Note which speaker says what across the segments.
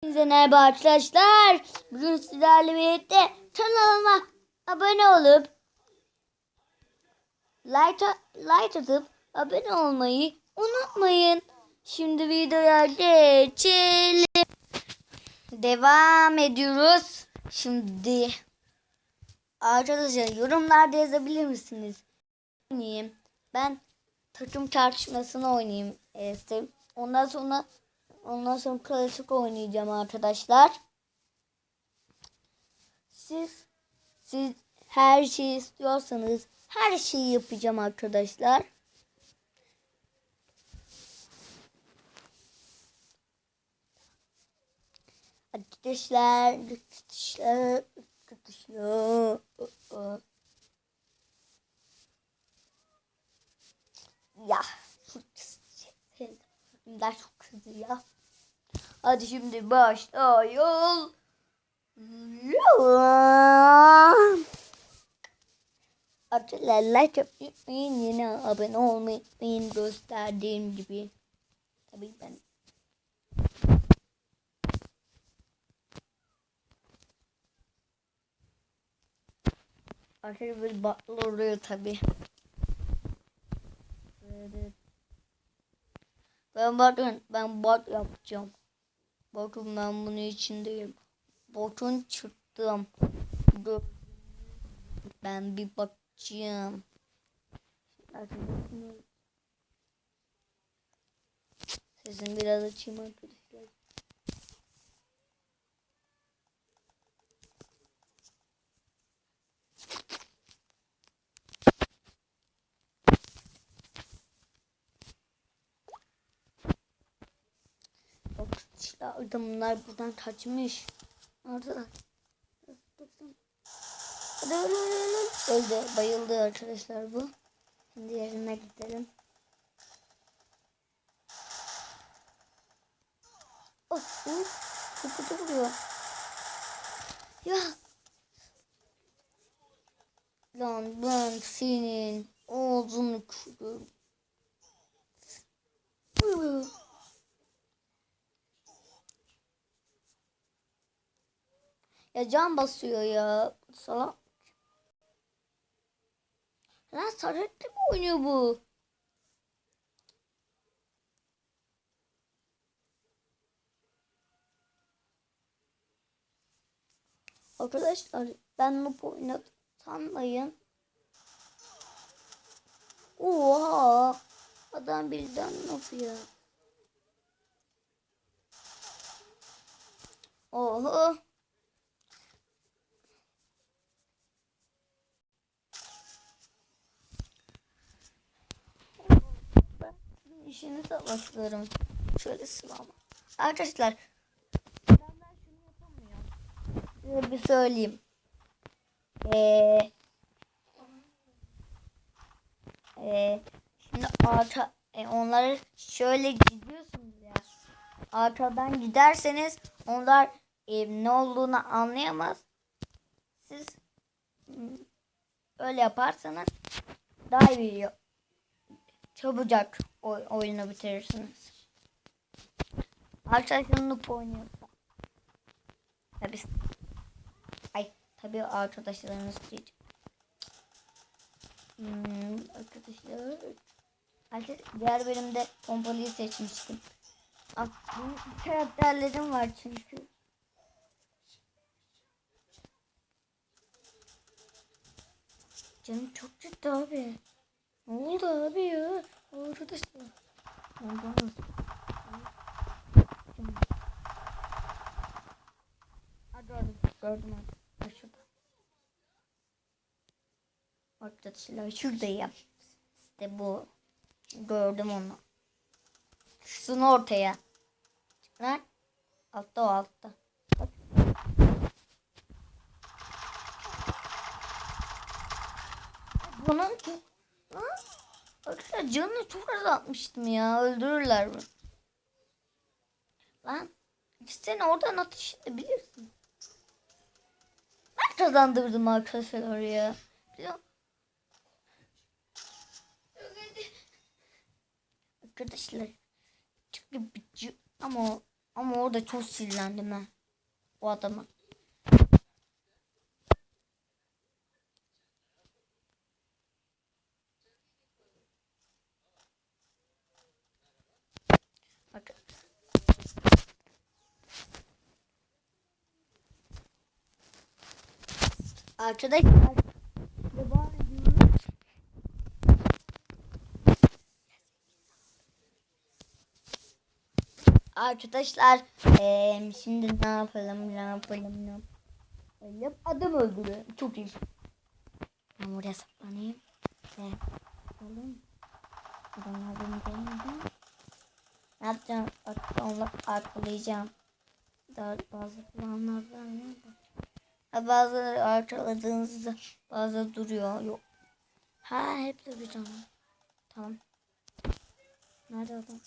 Speaker 1: Hepinize merhaba arkadaşlar. Bugün sizlerle birlikte kanalıma abone olup like, like atıp abone olmayı unutmayın. Şimdi videoya geçelim. Devam ediyoruz. Şimdi arkadaşlar yorumlarda yazabilir misiniz? Oynayayım. Ben takım tartışmasını oynayayım. Ee, ondan sonra Ondan sonra klasik oynayacağım arkadaşlar. Siz siz her şeyi istiyorsanız her şeyi yapacağım arkadaşlar. Arkadaşlar, arkadaşlar, arkadaşlar. Ya, çok Bunlar çok hızlı ya. Hadi şimdi başlıyor. Arkadaşlar like yapmayı unutmayın. Yine abone olmayı unutmayın. Gösterdiğim gibi. Tabii ben Arkadaşlar böyle batlı oluyor. Evet. Ben bakın ben bot yapacağım. Bakın ben bunun içindeyim. Botun çıktım. Ben bir bakacağım. Sesini biraz açayım arkadaşlar. İşte adamlar buradan kaçmış. Orada. Öldü. Bayıldı arkadaşlar bu. Şimdi yerine gidelim. Oh, oh. Çok kötü vuruyor. Ya. Lan ben senin ağzını kırdım. Ya can basıyor ya. Salak. Lan sarıklı mı oynuyor bu? Arkadaşlar ben noob oynadım sanmayın. Oha! Adam birden noob ya. Oha! İşinize başlarım. Şöyle sılama. Arkadaşlar ben, ben şunu yapamıyorum. Size bir söyleyeyim. Ee, ee, şimdi arka e, onları şöyle gidiyorsunuz ya. Arkadan giderseniz onlar e, ne olduğunu anlayamaz. Siz öyle yaparsanız daha iyi çabucak oy oyunu bitirirsiniz. Arkadaşlar noob oynuyorsa. Tabi. Ay tabi arkadaşlarınız diyeceğim. Hmm, arkadaşlar. Arkadaşlar diğer bölümde pompalıyı seçmiştim. Benim karakterlerim var çünkü. Canım çok ciddi abi. Ne oldu abi ya? Arkadaşlar. Hadi gördüm. Gördüm abi. Şurada. Arkadaşlar şuradayım. İşte bu. Gördüm onu. Şunu ortaya. Lan. Altta o altta. Bak. Bunun ki Ha? Arkadaşlar canını çok azaltmıştım ya. Öldürürler mi? Lan. Seni oradan atış edebilirsin. Ben kazandırdım arkadaşlar ya. Arkadaşlar. Yapıcı ama Ama orada çok sinirlendim ben. O adama. Bak. Arkadaşlar devam ediyoruz. Arkadaşlar eee, şimdi ne yapalım ne yapalım ne yapalım? Adam öldürüyorum çok iyi. Ben buraya saklanayım. Ve yapalım adamlar beni görmeden ne yapacağım? Arkalayacağım. Daha bazı planlar var bazıları arkaladığınızda bazı duruyor yok ha hepsi bir tane tamam nerede adam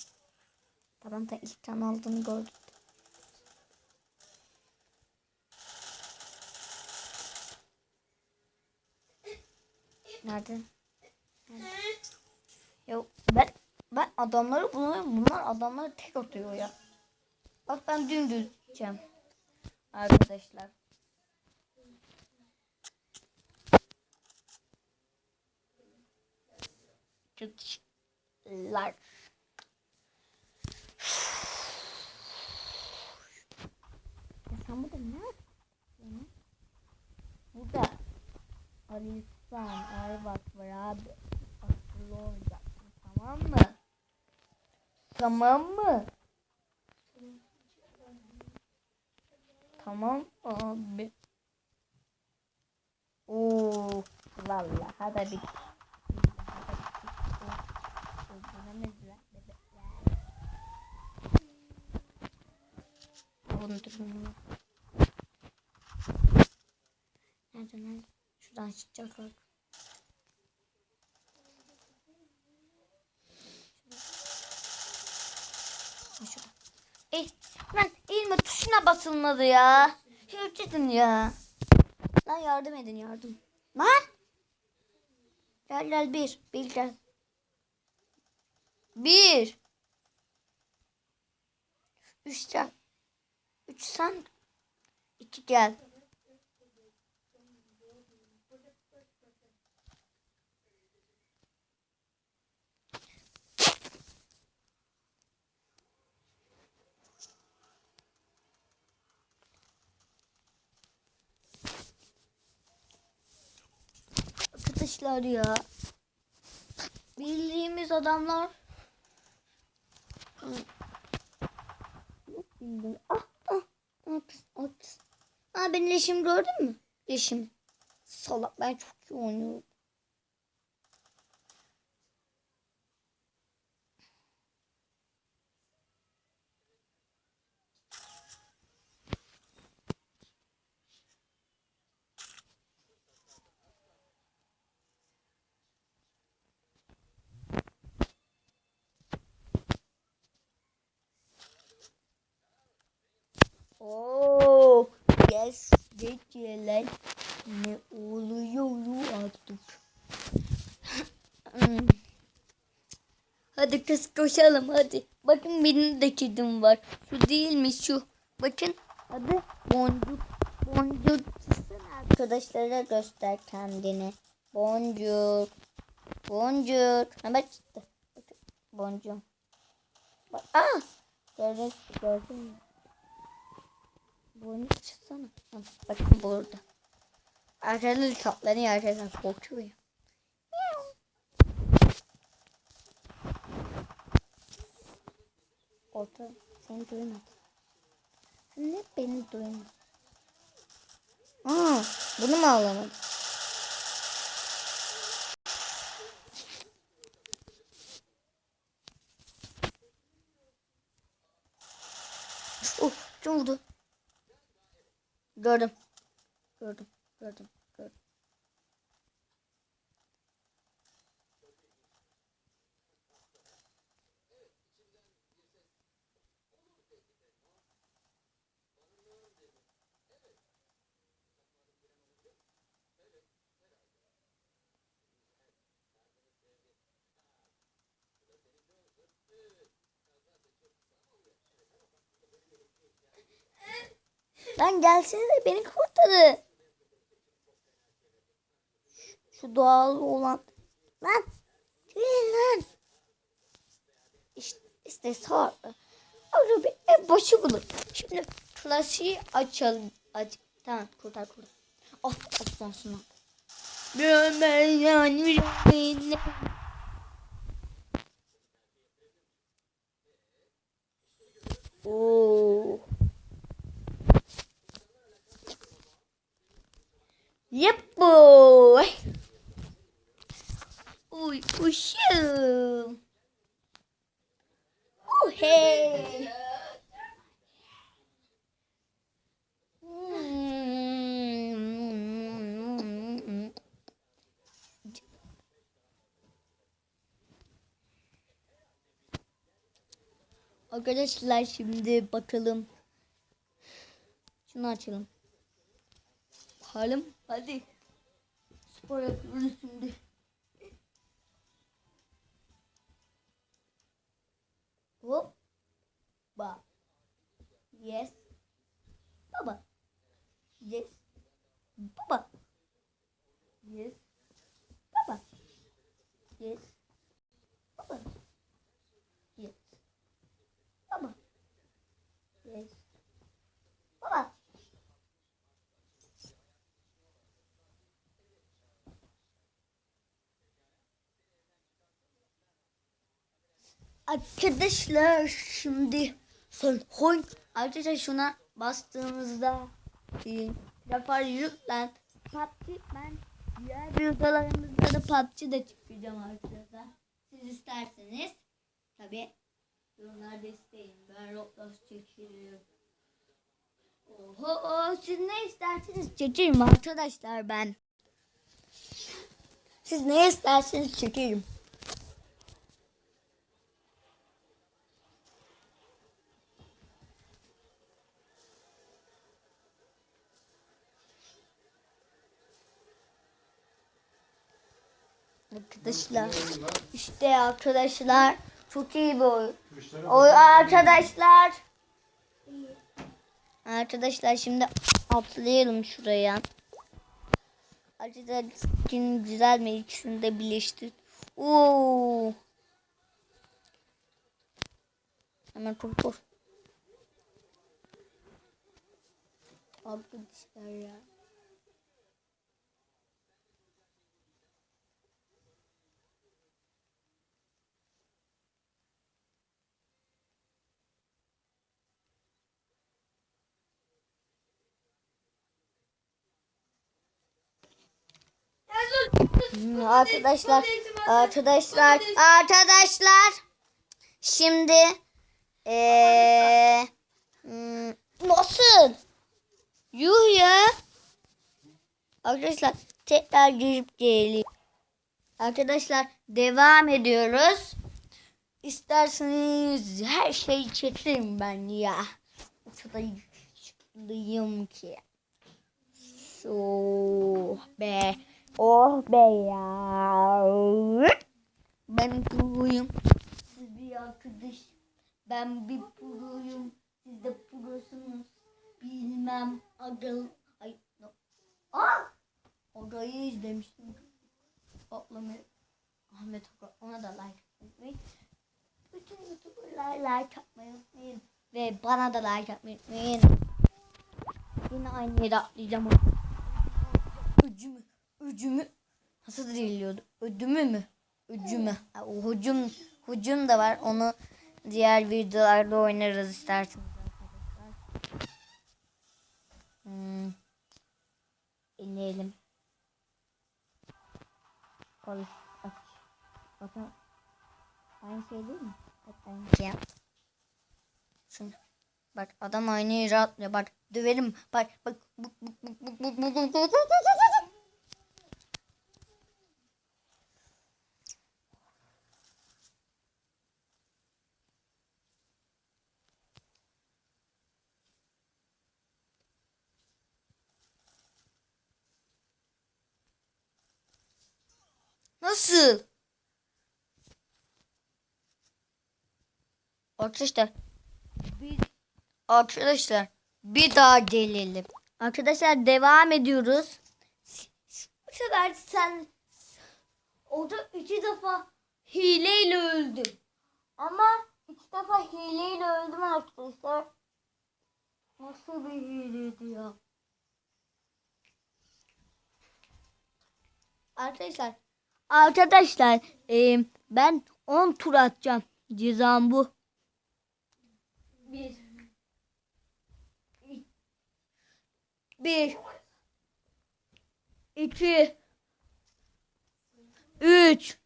Speaker 1: Tamam da ilk kan aldığını gördüm. Nerede? Nerede? Yok ben ben adamları bulamıyorum. Bunlar adamları tek atıyor ya. Bak ben dümdüz gideceğim. Arkadaşlar. Çıkışlar. Ya sen burada ne yapıyorsun? Burada Alistan Ayvak var abi. Akıllı olacaksın tamam mı? Tamam mı? Tamam abi. Oo, vallahi hadi bir. Bunu durumunu. Nerede nerede? Ha, şurada. Ey, lan eğilme tuşuna basılmadı ya. Şurçedin ya. Lan yardım edin yardım. Lan. Gel gel bir. Bir gel. Bir. Üç gel. Üç sen. İki gel. Arkadaşlar ya. Bildiğimiz adamlar. Bildim. Ah ah. At at. Aa benim leşimi gördün mü? Leşim. Salak ben çok iyi oynuyorum. Oo, yes, geceler ne oluyor artık? Hmm. hadi kız koşalım hadi. Bakın benim de kedim var. Şu değil mi şu? Bakın adı Boncuk. Boncuk. Arkadaşlara göster kendini. Boncuk. Boncuk. Ha bak. Boncuk. Bak. Aa! Gördün, gördün mü? Boynu çıksana. Bakın burada. Arkadaşlar kaplanıyor arkadaşlar. Korkuyor ya. Orta seni duymadı. Sen ne beni duymadın? Aa, bunu mu ağlamadın? Oh, kim vurdu? Gördüm. Gördüm. Gördüm. Lan gelsene beni kurtarın. Şu doğal olan. Lan. Gelin lan. İşte, işte sağ. Araba en başı bulur. Şimdi klasiği açalım. Aç. Tamam kurtar kurtar. Of of son sonu. Oo. Yep boy. Uy uşum. Oh hey. Arkadaşlar şimdi bakalım. Şunu açalım. Bakalım. Hadi. Spor yapıyoruz şimdi. Hop. Ba. Yes. Baba. Yes. Baba. Yes. Baba. Yes. Baba. Yes. Baba. Yes. Baba. Arkadaşlar şimdi son hoy arkadaşlar şuna bastığımızda defa yüklen PUBG ben diğer videolarımızda da PUBG de çıkacağım arkadaşlar. Siz isterseniz tabi yorumlarda isteyin. Ben Roblox çekiyorum. Oho siz ne isterseniz çekerim arkadaşlar ben. Siz ne isterseniz çekerim. Arkadaşlar işte arkadaşlar çok iyi bir. O arkadaşlar. Arkadaşlar şimdi atlayalım şuraya. Arkadaşlar güzel mi? İkisini de birleştir. Oo. Hemen kurtul. Arkadaşlar ya. Arkadaşlar, arkadaşlar, arkadaşlar. Şimdi hmm, nasıl? Yuh ya. Arkadaşlar tekrar girip gelelim. Arkadaşlar devam ediyoruz. İsterseniz her şeyi çekerim ben ya. O kadar yakışıklıyım ki. So be. Oh be ya. Ben proyum. Siz bir arkadaş. Ben bir proyum. Siz de prosunuz. Bilmem. Aga. Ay. No. Ah! Aga'yı izlemiştim. Atlamayı. Ahmet Aga. Ona da like atmayı. Bütün YouTuber'lar like atmayı unutmayın. Ve bana da like atmayı unutmayın. Yine aynı yere atlayacağım. Öcümü, nasıl diriliyordu? Ödümü mü? Öcümü. Ha, o hücum, hücum da var. Onu diğer videolarda oynarız isterseniz arkadaşlar. Hmm. İnelim. Koy, aç. Bakın. Aynı şey değil mi? Evet, aynı şey yap. Şunu. Bak adam aynı yere atlıyor. Bak döverim. Bak bak. Buk, buk, buk, buk, buk, buk, buk, buk, buk, buk. Nasıl? Arkadaşlar biz arkadaşlar bir daha gelelim. Arkadaşlar devam ediyoruz. Bu sefer sen orada iki defa hileyle öldüm. Ama iki defa hileyle öldüm arkadaşlar. Nasıl bir hileydi ya? Arkadaşlar Arkadaşlar e, ben 10 tur atacağım. Cezam bu. 1 1 2 3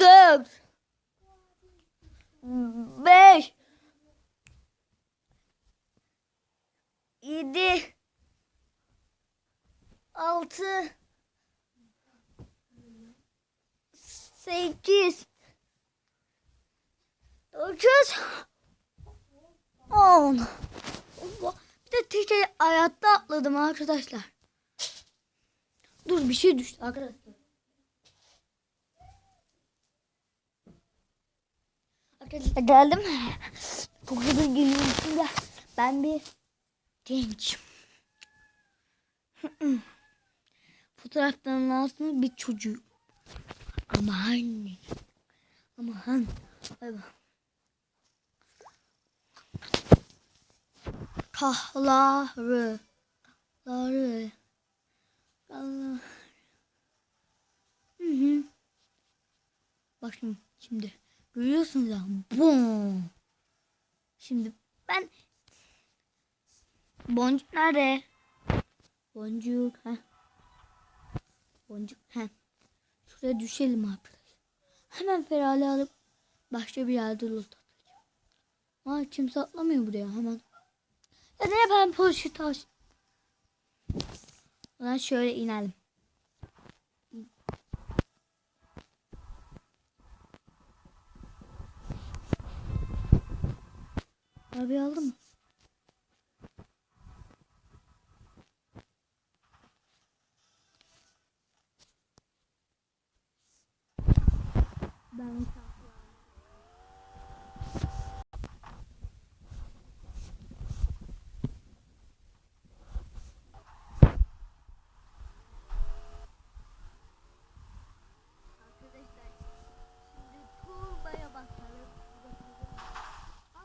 Speaker 1: 4 5 7 6 sekiz, dokuz, on. Bir de tek hayatta atladım arkadaşlar. Dur bir şey düştü arkadaşlar. Arkadaşlar geldim. Çok hızlı geliyorum şimdi. Ben bir genç. Fotoğraftan altında bir çocuk. Aman. Aman. Bay. Kahları. Kahları. Kahları. Hı hı. Bak şimdi, şimdi görüyorsunuz ya. Bum. Şimdi ben Boncuk nerede? Boncuk ha. Boncuk ha. Şuraya düşelim arkadaşlar. Hemen ferale alıp başka bir yerde loot atacağım. Aa kimse atlamıyor buraya hemen. Ya ne ben poşet taş. Zaman şöyle inelim. Abi aldı mı? Ben Arkadaşlar şimdi turbaya bakalım. Aa,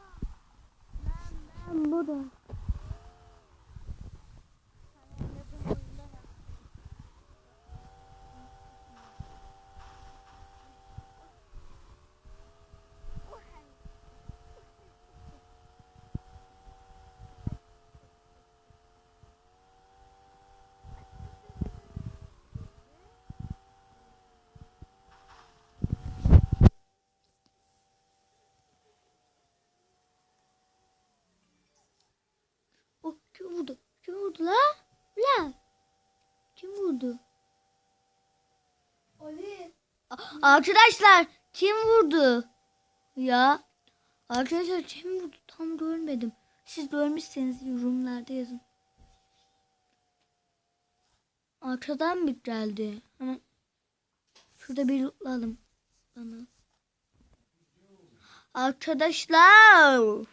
Speaker 1: ben, ben bu da. Oh, kim vurdu? Kim vurdu la? La? Kim vurdu?
Speaker 2: Ali.
Speaker 1: Arkadaşlar kim vurdu? Ya. Arkadaşlar kim vurdu? Tam görmedim. Siz görmüşseniz yorumlarda yazın. Arkadan mı geldi? Hemen şurada bir lootlayalım. Arkadaşlar.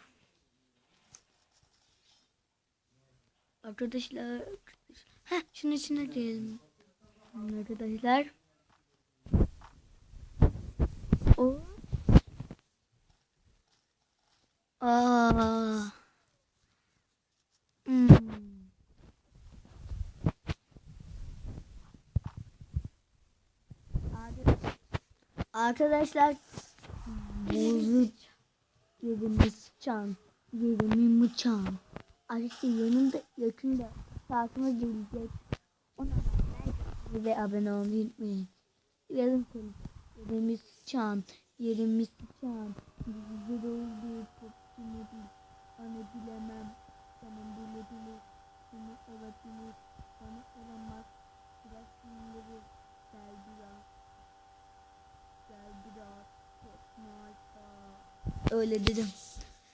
Speaker 1: Arkadaşlar. Heh, şunun içine girelim. Arkadaşlar. O. Aa. Hmm. Arkadaşlar bozuk yerimi sıçan yerimi mıçan Arkadaşlar yanımda yakında saatime gelecek. Ona da ve abone olmayı unutmayın. Yazın konu yerimi sıçan yerimi sıçan güzel oldu popçunu bil bana bilemem. Senin bilebilir. Seni olabilir. Bana olamaz. Biraz sinirleri gel biraz. Gel biraz. Çok öyle dedim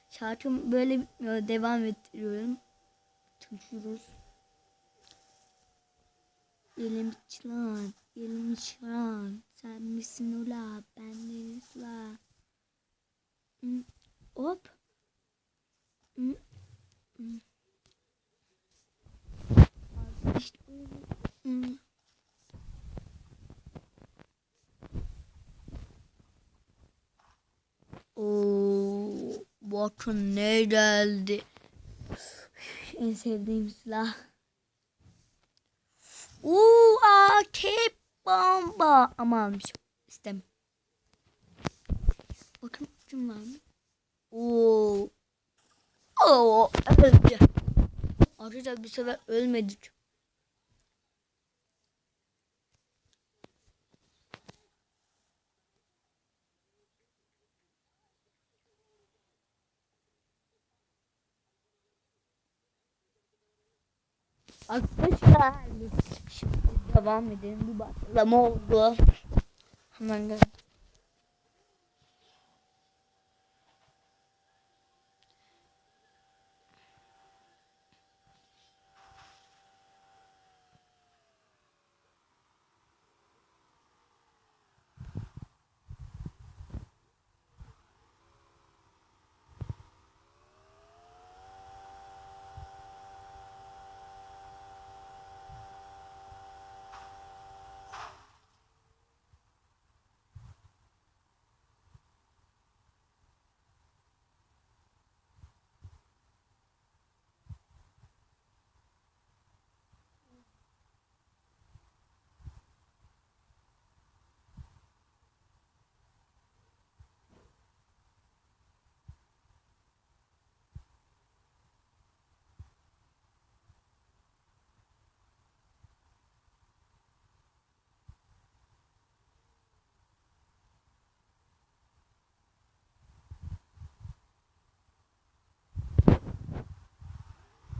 Speaker 1: şarkım böyle bitmiyor devam ettiriyorum. Çalışıyoruz elim çılan elim çılan sen misin ula ben deniz la hop. Hmm. Bakın ne geldi. En sevdiğim silah. Uuu AK bomba. Ama almışım. İstem. Bakın kim var mı? Oo. Oo. Öldü. Arkadaşlar bir sefer ölmedik. Arkadaşlar şimdi devam edelim. Bir bakalım oldu. Hemen gel.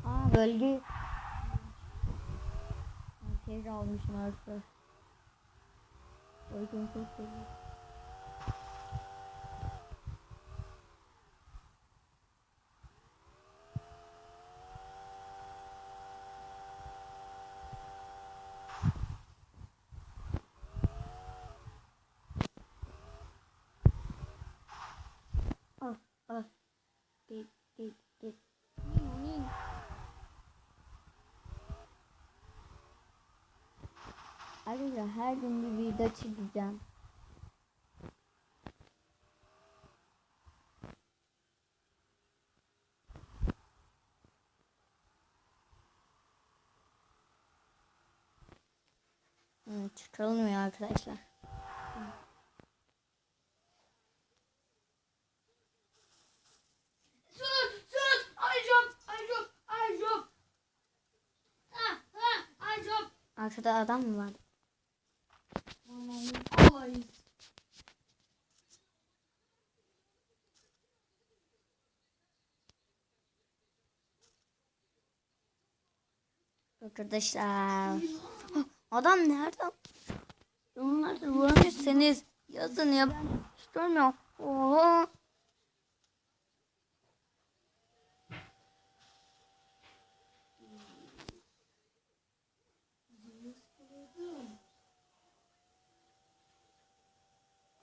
Speaker 1: Aa bölge. Şey almışım arkadaşlar. Bölgeyi çok seviyorum. Al, al. Git, git, her gün bir video çekeceğim. Hmm, çıkarılmıyor arkadaşlar.
Speaker 2: Sus sus. I jump. I jump. I jump. Ah ah. I jump.
Speaker 1: Arkada adam mı var? Arkadaşlar. Adam nerede? Yorumlarda görmüşseniz yazın ya ben hiç görmüyorum. Oho.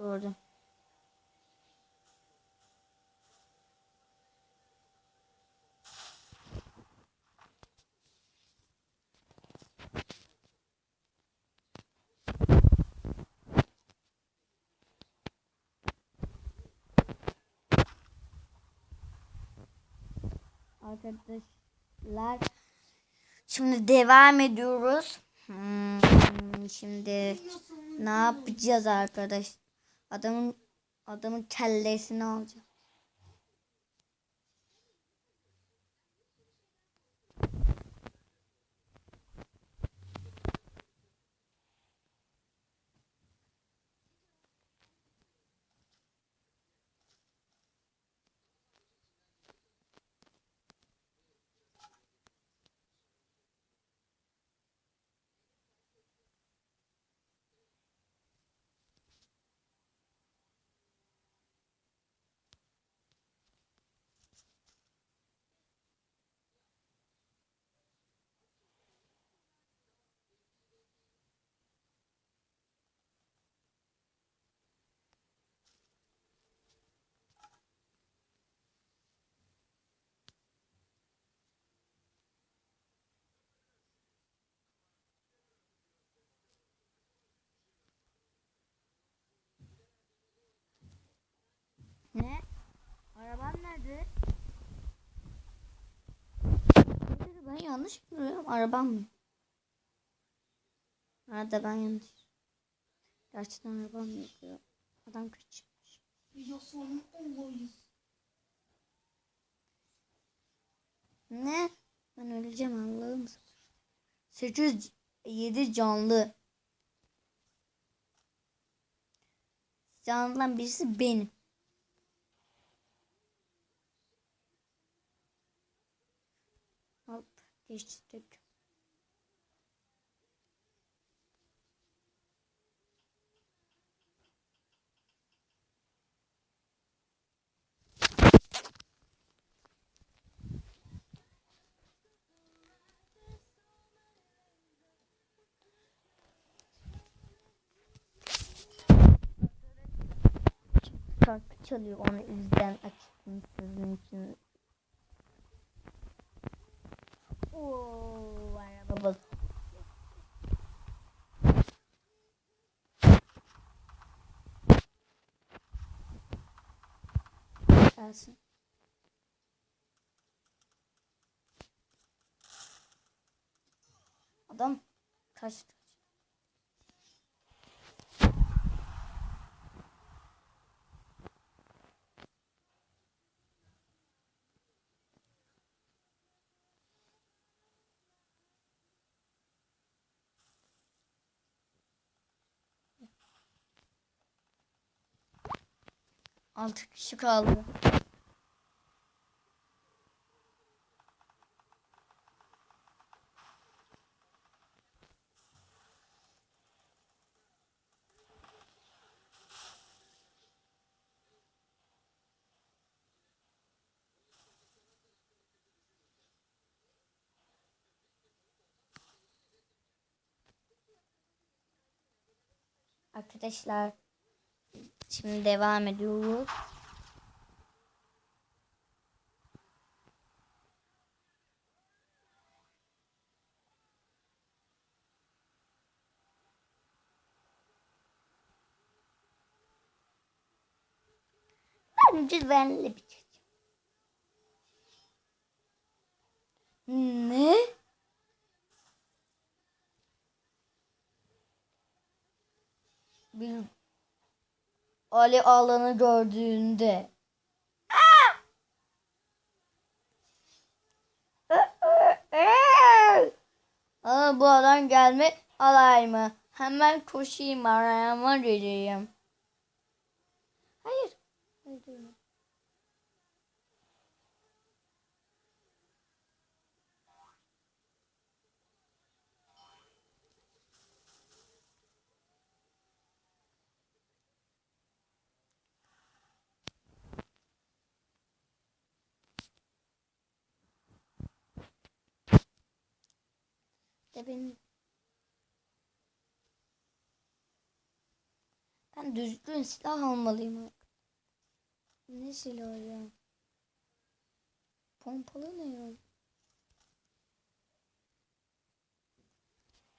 Speaker 1: Gördüm. Arkadaşlar şimdi devam ediyoruz. Hmm, şimdi ne yapacağız arkadaş? Adamın adamın kellesini alacağım. Nerede? Ben yanlış mı görüyorum? Arabam mı? Nerede ben yanlış? Gerçekten arabam mı yapıyor? Adam kaçmış. Ne? Ben öleceğim Allah'ım. 807 canlı. Canlıdan birisi benim. Hop geçtik. Şarkı çalıyor onu yüzden açtım sizin için. Oo, araba bak. Adam kaçtı. Altı kişi kaldı. Arkadaşlar şimdi devam ediyoruz. Bence benle bitecek. Ne? Bir Ali alanı gördüğünde. Aa, bu adam gelme alay mı? Hemen koşayım arayama geleyim. Hayır. Hayır, değil. De benim Ben düzgün silah almalıyım. Ne silahı ya? Pompalı ne ya?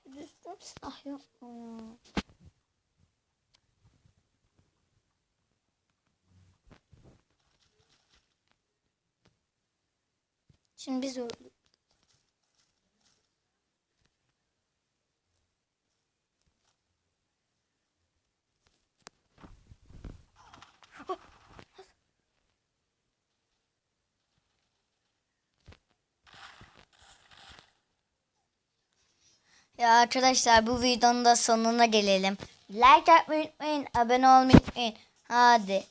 Speaker 1: Düzgün silah yapma ya. Şimdi biz öldük. Ya arkadaşlar bu videonun da sonuna gelelim. Like atmayı unutmayın. Abone olmayı unutmayın. Hadi.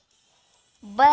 Speaker 1: Bye.